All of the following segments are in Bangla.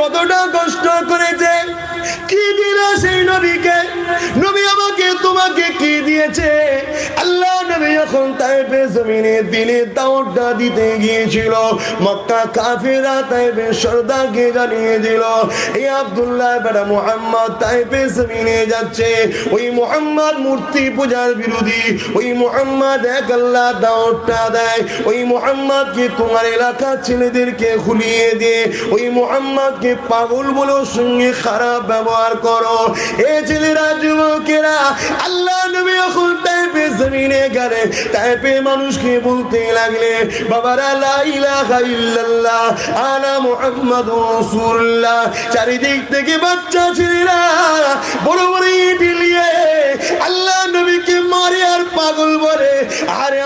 কতটা কষ্ট করেছে? কি দিল সেই নবীকে? নবী আমাকে তোমাকে কি দিয়েছে? যখন তাইফে জমিনে দাওয়াতটা দিতে গিয়েছিল। মক্কা কাফেরা তাইফে সর্দারকে জানিয়ে দিল বেটা মোহাম্মদ জমিনে যাচ্ছে। ওই মোহাম্মদ মূর্তি পূজার বিরোধী, ওই মোহাম্মদ দেয়। ওই মোহাম্মদকে তোমার এলাকার ছেলেদেরকে খুলিয়ে দিয়ে ওই মোহাম্মদকে পাগল বলে সঙ্গে খারাপ ব্যবহার করো। এ ছেলেরা, যুবকেরা, আল্লাহ নবী এখন গেলে, তাই মানুষকে বলতে লাগলে, বাবারা লাইলা ইলাহা আলা আনা মুহাম্মাদুর রাসূলুল্লাহ। চারিদিক থেকে বাচ্চা ছেলেরা বড় বড় ইট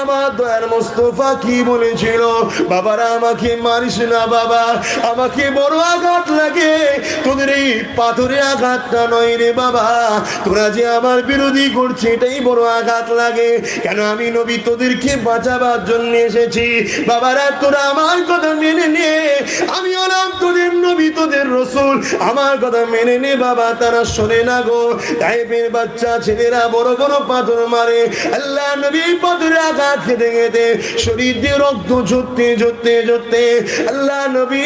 আমার দয়ার মোস্তফা কি বলেছিল? বাবারা, আমাকে মারিস না বাবা। আমাকে বড় আঘাত লাগে। তোদের এই পাথরে আঘাতটা নয় রে বাবা। তোরা যে আমার বিরোধী করছে, এটাই বড় আঘাত লাগে। কেন আমি নবী, তোদেরকে বাঁচাবার জন্য এসেছি। বাবারা, তোরা আমার কথা মেনে নে। আমি হলাম তোদের নবী, তোদের রসুল। আমার কথা মেনে নে বাবা, তারা শোনে না গো। টাইপের বাচ্চা, ছেলেরা বড় বড় পাথর মারে। আল্লাহ নবী পাথরে আঘাত খেতে খেতে শরীর দিয়ে রক্ত ঝরতে ঝরতে ঝরতে আল্লাহ নবী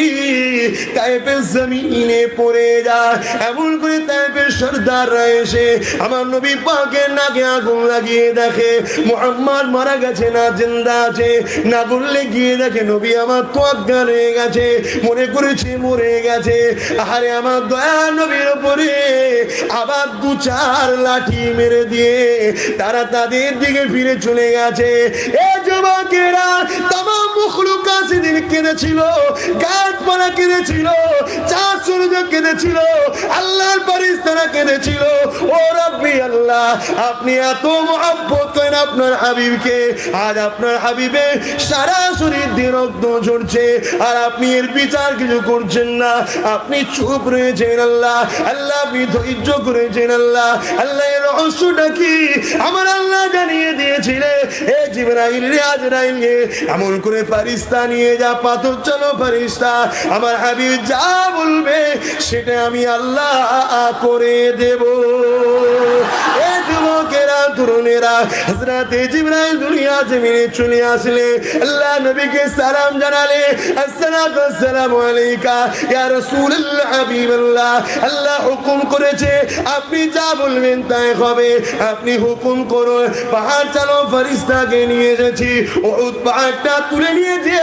তাইপের জমিনে পড়ে যায়। এমন করে তাইপের সর্দাররা এসে আমার নবী পাকে নাকে আগুন লাগিয়ে দেখে, মোহাম্মদ মারা গেছে না জিন্দা আছে? না বললে গিয়ে দেখে নবী আমার তো অজ্ঞান হয়ে গেছে, মনে করেছে মরে গেছে। আরে আমার দয়া নবীর উপরে আবার দু চার লাঠি মেরে দিয়ে তারা তাদের দিকে ফিরে চলে গেছে। এ যুবকেরা তাম মুখলুকা সেদিন কেঁদেছিল। গাছপালা কেঁদেছিল চার সূর্য কেঁদেছিল আল্লাহর পারিস্তানা কেঁদেছিল ও রব্বি আল্লাহ, আপনি এত মহাব্বত করেন আপনার হাবিবকে আজ আপনার হাবিবে সারা শরীর দিয়ে রক্ত ঝরছে, আর আপনি এর বিচার কিছু করছেন না। আপনি চুপ রয়েছেন আল্লাহ আল্লাহ আপনি ধৈর্য করেছেন আল্লাহ আল্লাহ এর রহস্যটা কি? আমার আল্লাহ জানিয়ে দিয়েছিলে, এ জিবরাইল রে আজরাইল এমন করে ফারিস্তা নিয়ে যা পাথর চলো ফারিস্তা আমার হাবিব যা বলবে, সেটা আমি আল্লাহ করে দেব। হুকুম করেছে, আপনি যা বলবেন তাই হবে, আপনি হুকুম করুন পাহাড় চালো, ফেরেশতাকে নিয়ে এসেছি ওহুদ পাহাড়টা তুলে নিয়ে যে